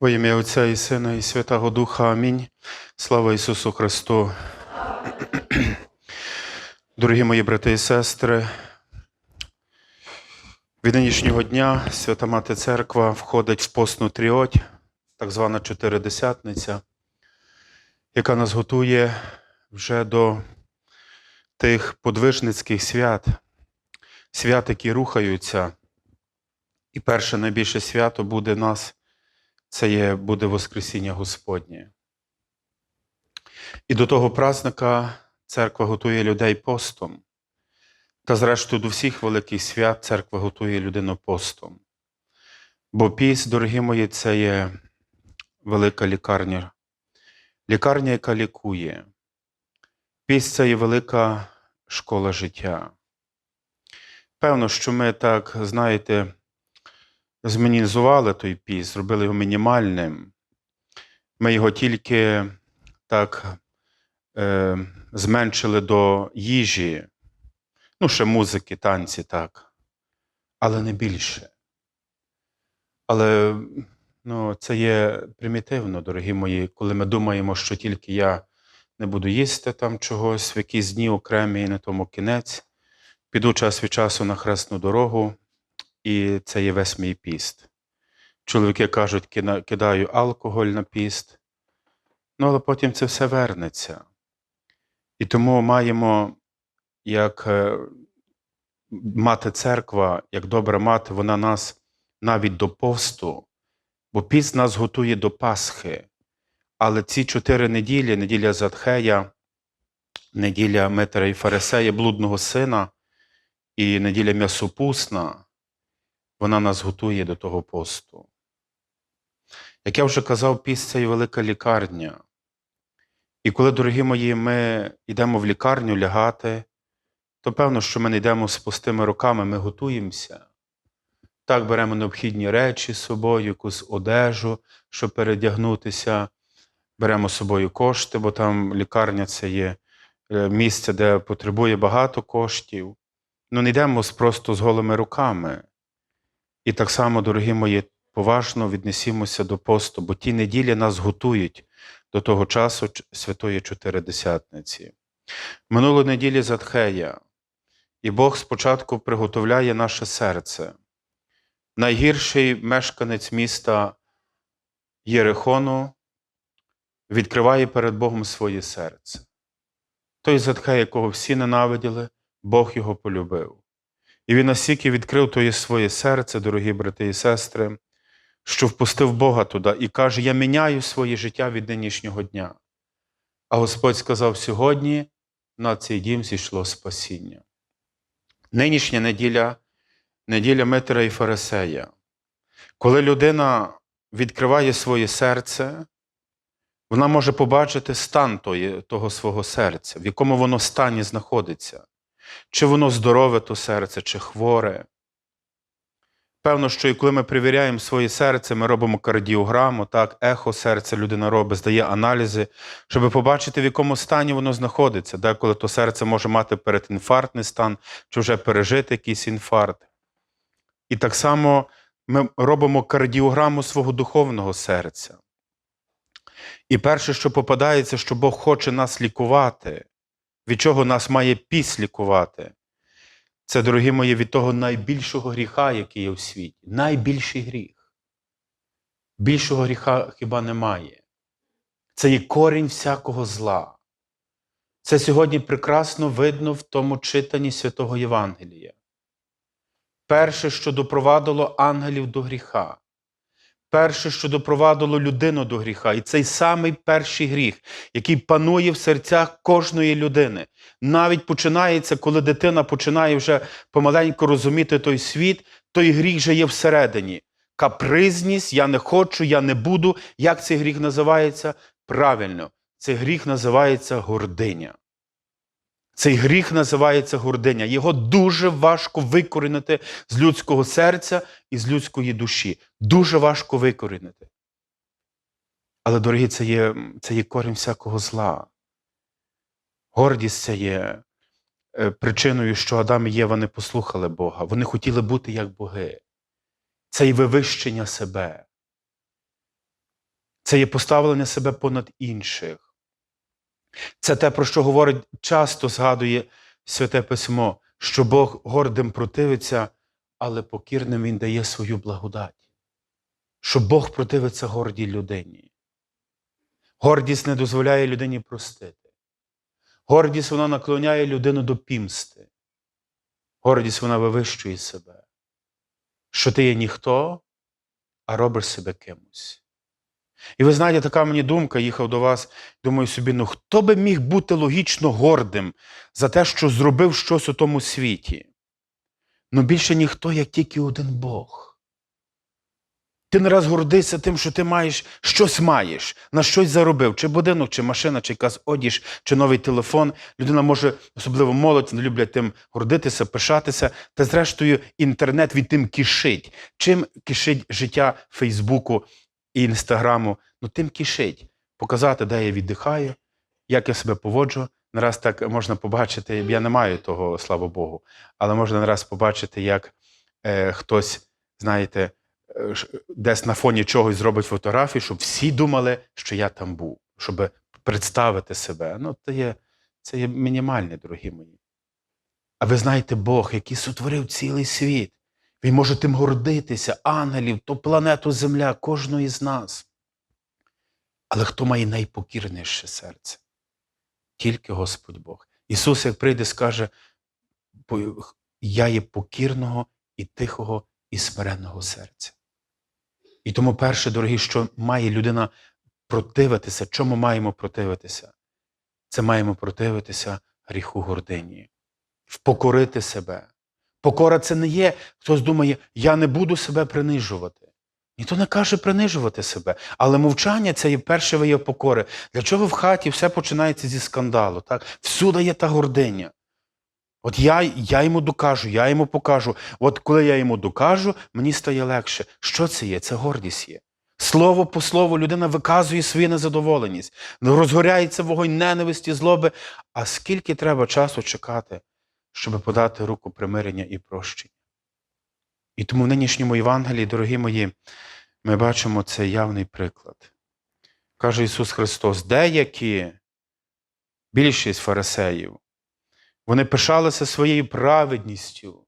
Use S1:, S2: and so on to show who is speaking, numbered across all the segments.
S1: Во ім'я Отця і Сина, і Святого Духа. Амінь. Слава Ісусу Христу. Дорогі мої брати і сестри, від нинішнього дня Свята Мати Церква входить в постну тріоть, так звана чотиридесятниця, яка нас готує вже до тих подвижницьких свят, свят, які рухаються. І перше найбільше свято буде нас це є, буде Воскресіння Господнє. І до того празника церква готує людей постом. Та, зрештою, до всіх великих свят церква готує людину постом. Бо піст, дорогі мої, це є велика лікарня. Лікарня, яка лікує. Піст це є велика школа життя. Певно, що ми так, знаєте, змінізували той піст, зробили його мінімальним. Ми його тільки так е, зменшили до їжі, ну, ще музики, танці, так, але не більше. Але ну, це є примітивно, дорогі мої, коли ми думаємо, що тільки я не буду їсти там чогось в якісь дні окремі і на тому кінець. Піду час від часу на хресну дорогу, і це є весь мій піст. Чоловіки кажуть, кидаю алкоголь на піст, ну але потім це все вернеться. І тому маємо, як е, мати церква, як добра мати, вона нас навіть до посту, бо піст нас готує до Пасхи. Але ці чотири неділі, неділя Задхея, неділя Митера і Фарисея, блудного сина, і неділя м'ясопусна, вона нас готує до того посту. Як я вже казав, піст це є велика лікарня. І коли, дорогі мої, ми йдемо в лікарню лягати, то певно, що ми не йдемо з пустими руками, ми готуємося. Так, беремо необхідні речі з собою, якусь одежу, щоб передягнутися, беремо з собою кошти, бо там лікарня це є е, місце, де потребує багато коштів. Ну, не йдемо просто з голими руками. І так само, дорогі мої, поважно віднесімося до посту, бо ті неділі нас готують до того часу Святої Чотиридесятниці. Минулої неділі Затхея, і Бог спочатку приготовляє наше серце. Найгірший мешканець міста Єрихону відкриває перед Богом своє серце. Той Затхей, якого всі ненавиділи, Бог його полюбив. І він настільки відкрив тоє своє серце, дорогі брати і сестри, що впустив Бога туди і каже: Я міняю своє життя від нинішнього дня. А Господь сказав: сьогодні на цей дім зійшло спасіння. Нинішня неділя неділя Митера і Фарисея. Коли людина відкриває своє серце, вона може побачити стан того свого серця, в якому воно стані знаходиться. Чи воно здорове то серце, чи хворе. Певно, що і коли ми перевіряємо своє серце, ми робимо кардіограму, так, ехо серця людина робить, здає аналізи, щоб побачити, в якому стані воно знаходиться. Деколи то серце може мати передінфарктний стан, чи вже пережити якийсь інфаркт. І так само ми робимо кардіограму свого духовного серця. І перше, що попадається, що Бог хоче нас лікувати, від чого нас має піс лікувати. Це, дорогі мої, від того найбільшого гріха, який є у світі. Найбільший гріх. Більшого гріха хіба немає. Це є корінь всякого зла. Це сьогодні прекрасно видно в тому читанні святого Євангелія. Перше, що допровадило ангелів до гріха. Перше, що допровадило людину до гріха, і цей самий перший гріх, який панує в серцях кожної людини, навіть починається, коли дитина починає вже помаленьку розуміти той світ, той гріх вже є всередині. Капризність, я не хочу, я не буду. Як цей гріх називається? Правильно, цей гріх називається гординя. Цей гріх називається гординя. Його дуже важко викорінити з людського серця і з людської душі. Дуже важко викорінити. Але, дорогі, це є, це є корінь всякого зла. Гордість це є е, причиною, що Адам і Єва не послухали Бога. Вони хотіли бути як боги. Це і вивищення себе. Це є поставлення себе понад інших. Це те, про що говорить, часто згадує Святе Письмо, що Бог гордим противиться, але покірним Він дає свою благодать. Що Бог противиться гордій людині. Гордість не дозволяє людині простити. Гордість вона наклоняє людину до пімсти. Гордість вона вивищує себе. Що ти є ніхто, а робиш себе кимось. І ви знаєте, така мені думка їхав до вас, думаю собі, ну хто би міг бути логічно гордим за те, що зробив щось у тому світі? Ну більше ніхто, як тільки один Бог. Ти не раз гордишся тим, що ти маєш щось маєш, на щось заробив, чи будинок, чи машина, чи якась одіж, чи новий телефон. Людина може, особливо молодь, не люблять тим гордитися, пишатися. Та зрештою, інтернет від тим кишить. Чим кишить життя Фейсбуку і Інстаграму? Ну тим кишить. Показати, де я віддихаю, як я себе поводжу. Не раз так можна побачити, я не маю того, слава Богу, але можна не раз побачити, як е, хтось, знаєте, е, десь на фоні чогось зробить фотографію, щоб всі думали, що я там був, щоб представити себе. Ну, це є, це є мінімальне, дорогі мої. А ви знаєте, Бог, який сотворив цілий світ, Він може тим гордитися, ангелів, ту планету Земля, кожного із нас. Але хто має найпокірніше серце? Тільки Господь Бог. Ісус, як прийде, скаже: Я є покірного і тихого, і смиренного серця. І тому, перше, дорогі, що має людина противитися, чому маємо противитися? Це маємо противитися гріху гордині, впокорити себе. Покора це не є, хтось думає, я не буду себе принижувати. Ніхто не каже принижувати себе, але мовчання це є перше вияв покори. Для чого в хаті все починається зі скандалу? Так? Всюди є та гординя. От я, я йому докажу, я йому покажу. От коли я йому докажу, мені стає легше. Що це є? Це гордість є. Слово по слову людина виказує свою незадоволеність, розгоряється вогонь ненависті, злоби. А скільки треба часу чекати, щоб подати руку примирення і прощення? І тому в нинішньому Євангелії, дорогі мої, ми бачимо цей явний приклад. Каже Ісус Христос: деякі, більшість фарисеїв, вони пишалися своєю праведністю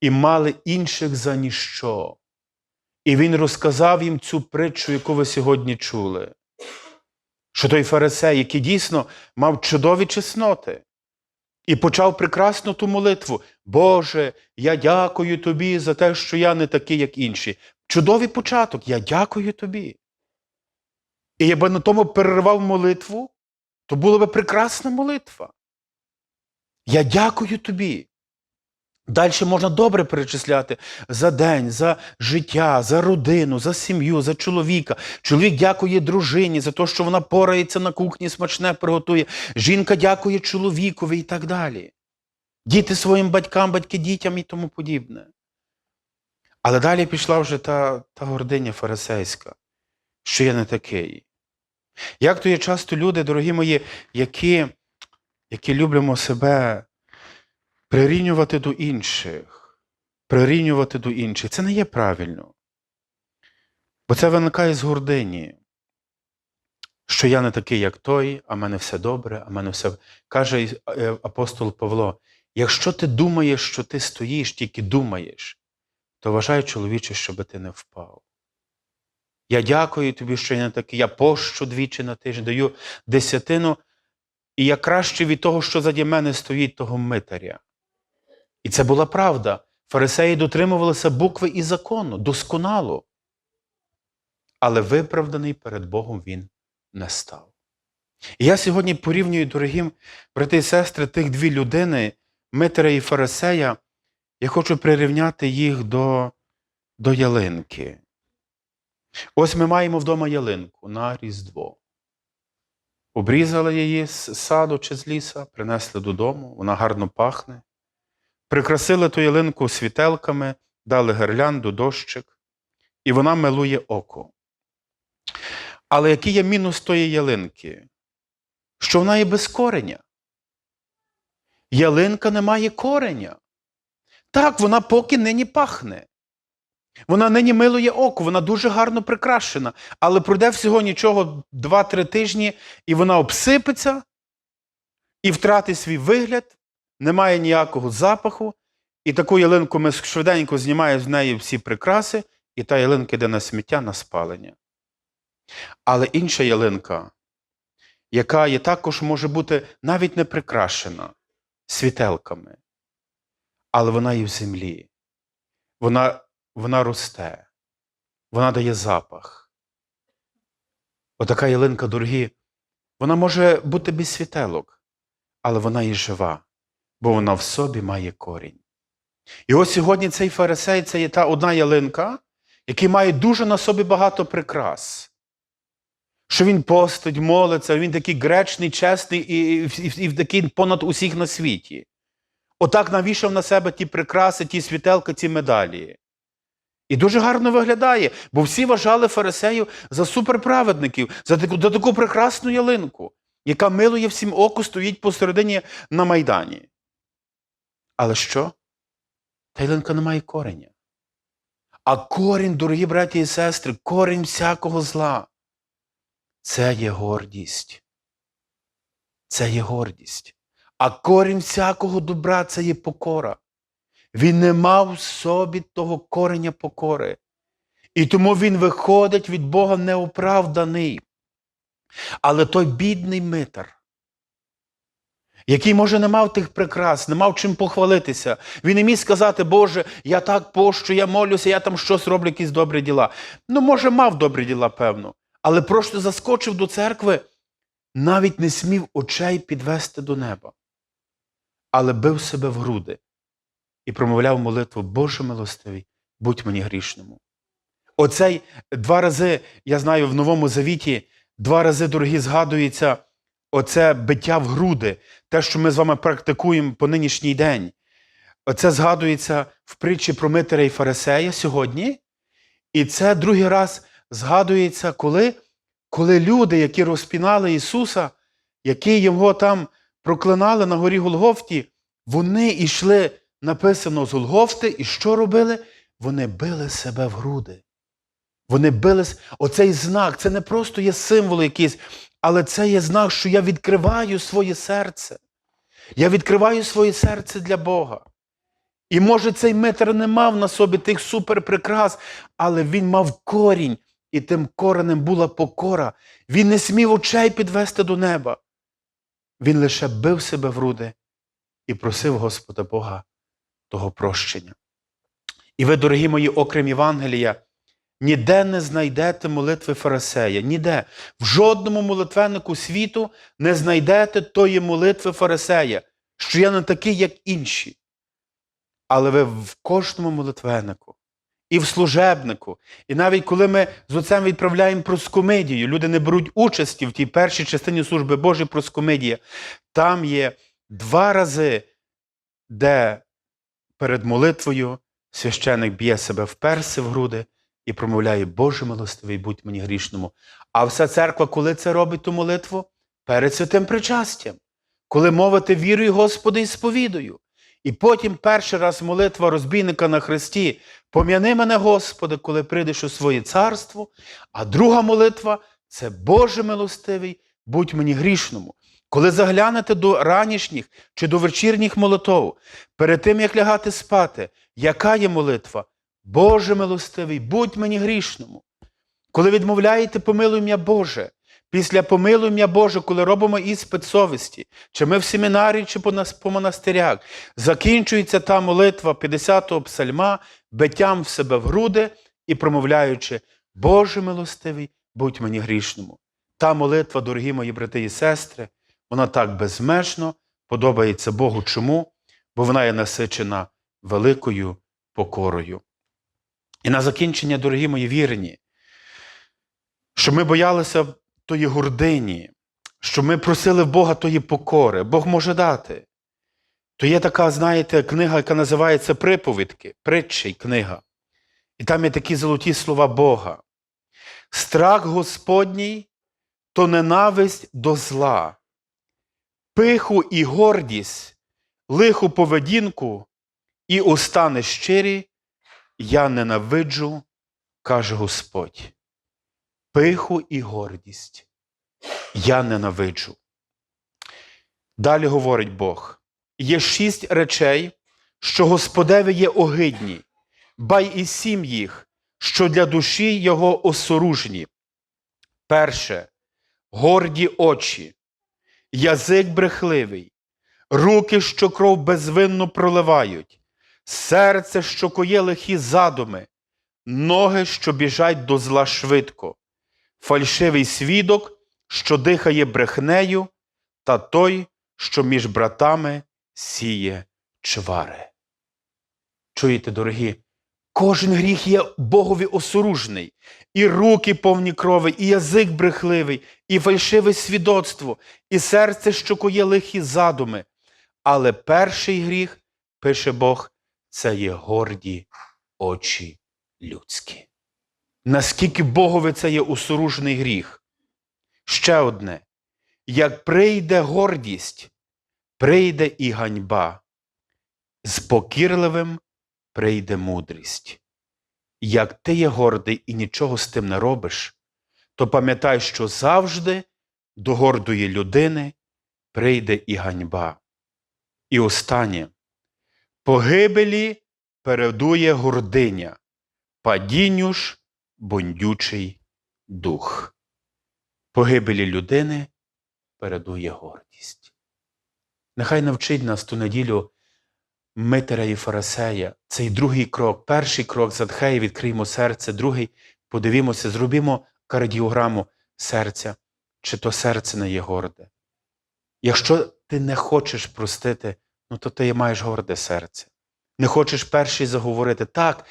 S1: і мали інших за ніщо. І Він розказав їм цю притчу, яку ви сьогодні чули. Що той фарисей, який дійсно мав чудові чесноти, і почав прекрасну ту молитву. Боже, я дякую тобі за те, що я не такий, як інші. Чудовий початок, я дякую тобі. І якби на тому перервав молитву, то була би прекрасна молитва. Я дякую тобі. Далі можна добре перечисляти за день, за життя, за родину, за сім'ю, за чоловіка. Чоловік дякує дружині за те, що вона порається на кухні, смачне приготує. Жінка дякує чоловікові і так далі. Діти своїм батькам, батьки дітям і тому подібне. Але далі пішла вже та, та гординя фарисейська, що я не такий. Як то є часто люди, дорогі мої, які, які люблимо себе прирівнювати до інших, прирівнювати до інших. Це не є правильно. Бо це виникає з гордині, що я не такий, як той, а в мене все добре, а мене все. Каже е, апостол Павло: якщо ти думаєш, що ти стоїш, тільки думаєш, то вважай, чоловіче, щоб ти не впав. Я дякую тобі, що я не такий. Я пощу двічі на тиждень, даю десятину, і я краще від того, що заді мене стоїть того митаря. І це була правда. Фарисеї дотримувалися букви і закону, досконало. Але виправданий перед Богом він не став. І я сьогодні порівнюю, дорогі брати і сестри, тих дві людини, Митера і Фарисея, я хочу прирівняти їх до, до ялинки. Ось ми маємо вдома ялинку на Різдво. Обрізали її з саду чи з ліса, принесли додому, вона гарно пахне. Прикрасили ту ялинку світелками, дали гирлянду, дощик, і вона милує око. Але який є мінус тої ялинки? Що вона є без кореня. Ялинка не має кореня. Так, вона поки нині пахне. Вона нині милує око, вона дуже гарно прикрашена, але пройде всього нічого 2-3 тижні, і вона обсипеться і втратить свій вигляд, немає ніякого запаху. І таку ялинку ми швиденько знімаємо з неї всі прикраси, і та ялинка йде на сміття на спалення. Але інша ялинка, яка є також може бути навіть не прикрашена світелками, але вона є в землі. Вона, вона росте, вона дає запах. Отака ялинка, дорогі, вона може бути без світелок, але вона є жива, бо вона в собі має корінь. І ось сьогодні цей фарисей це є та одна ялинка, який має дуже на собі багато прикрас. Що він постить, молиться, він такий гречний, чесний і, і, і, і такий понад усіх на світі. Отак навішав на себе ті прикраси, ті світелки, ті медалі. І дуже гарно виглядає, бо всі вважали фарисеїв за суперправедників, за таку, за таку прекрасну ялинку, яка милує всім оку, стоїть посередині на Майдані. Але що? Та ялинка не має кореня. А корінь, дорогі браті і сестри, корінь всякого зла. Це є гордість. Це є гордість. А корінь всякого добра це є покора. Він не мав в собі того кореня покори. І тому він виходить від Бога неоправданий. Але той бідний митар, який, може, не мав тих прикрас, не мав чим похвалитися. Він не міг сказати, Боже, я так пощу, я молюся, я там щось роблю, якісь добрі діла. Ну, може, мав добрі діла, певно, але просто заскочив до церкви, навіть не смів очей підвести до неба, але бив себе в груди і промовляв молитву Боже милостивий, будь мені грішному. Оцей два рази, я знаю, в Новому Завіті, два рази, дорогі, згадується оце биття в груди, те, що ми з вами практикуємо по нинішній день. Оце згадується в притчі про Митера і Фарисея сьогодні. І це другий раз згадується, коли, коли люди, які розпінали Ісуса, які його там проклинали на горі Голгофті, вони йшли, написано з Голгофти, і що робили? Вони били себе в груди. Вони били оцей знак, це не просто є символ якийсь, але це є знак, що я відкриваю своє серце. Я відкриваю своє серце для Бога. І може цей Митр не мав на собі тих суперприкрас, але він мав корінь, і тим коренем була покора. Він не смів очей підвести до неба. Він лише бив себе в груди і просив Господа Бога того прощення. І ви, дорогі мої, окрім Євангелія, ніде не знайдете молитви фарисея, ніде. В жодному молитвеннику світу не знайдете тої молитви фарисея, що я не такий, як інші. Але ви в кожному молитвеннику, і в служебнику, і навіть коли ми з отцем відправляємо проскомидію, люди не беруть участі в тій першій частині служби Божої проскомидія, там є два рази, де перед молитвою священик б'є себе в перси в груди і промовляє Боже милостивий, будь мені грішному. А вся церква, коли це робить ту молитву? Перед святим причастям, коли мовити вірую, Господи, і сповідую. І потім перший раз молитва розбійника на хресті Пом'яни мене, Господи, коли прийдеш у своє царство. А друга молитва це Боже милостивий, будь мені грішному. Коли заглянете до ранішніх чи до вечірніх молитов, перед тим як лягати спати, яка є молитва? Боже милостивий, будь мені грішному. Коли відмовляєте помилуй ім'я Боже, після помилуй ім'я Боже, коли робимо іспит совісті, чи ми в семінарі, чи по монастирях, закінчується та молитва 50-го псальма биттям в себе в груди і промовляючи Боже милостивий, будь мені грішному. Та молитва, дорогі мої брати і сестри, вона так безмежно подобається Богу. Чому? Бо вона є насичена великою покорою. І на закінчення, дорогі мої вірні, що ми боялися тої гордині, що ми просили в Бога тої покори, Бог може дати. То є така, знаєте, книга, яка називається Приповідки, притчі книга. І там є такі золоті слова Бога. Страх Господній то ненависть до зла, пиху і гордість, лиху поведінку і уста нещирі я ненавиджу, каже Господь, пиху і гордість. Я ненавиджу. Далі говорить Бог: є шість речей, що Господеві є огидні, бай і сім їх, що для душі його осоружні. Перше. Горді очі, язик брехливий, руки, що кров безвинно проливають, серце, що коє лихі задуми, ноги, що біжать до зла швидко, фальшивий свідок, що дихає брехнею, та той, що між братами сіє чвари. Чуєте, дорогі, кожен гріх є Богові осоружний, і руки повні крови, і язик брехливий, і фальшиве свідоцтво, і серце, що коє лихі задуми. Але перший гріх, пише Бог, це є горді очі людські. Наскільки Богові це є осоружний гріх? Ще одне. Як прийде гордість, прийде і ганьба, з покірливим прийде мудрість. Як ти є гордий і нічого з тим не робиш, то пам'ятай, що завжди до гордої людини прийде і ганьба. І останнє погибелі передує гординя, падінню ж бундючий дух. Погибелі людини передує гордість. Нехай навчить нас ту неділю Митера і Фарисея. Цей другий крок, перший крок Задхеї, відкриємо серце, другий подивімося, зробімо кардіограму серця, чи то серце не є горде. Якщо ти не хочеш простити, ну то ти маєш горде серце. Не хочеш перший заговорити. Так,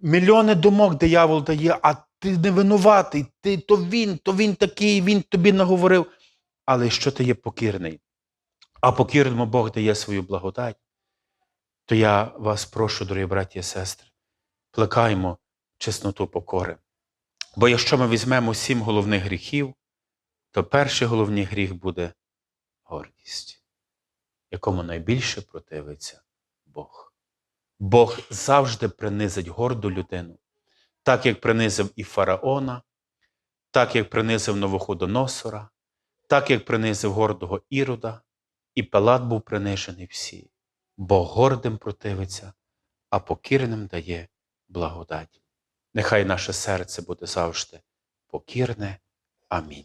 S1: мільйони думок диявол дає, а ти не винуватий, ти, то він, то він такий, він тобі наговорив. Але що ти є покірний? А покірному Бог дає свою благодать. То я вас прошу, дорогі браті і сестри, плекаймо чесноту покори. Бо якщо ми візьмемо сім головних гріхів, то перший головний гріх буде гордість, якому найбільше противиться Бог. Бог завжди принизить горду людину, так як принизив і фараона, так як принизив Новоходоносора, так як принизив гордого Ірода, і Пилат був принижений всі. Бог гордим противиться, а покірним дає благодать. Нехай наше серце буде завжди покірне. Амінь.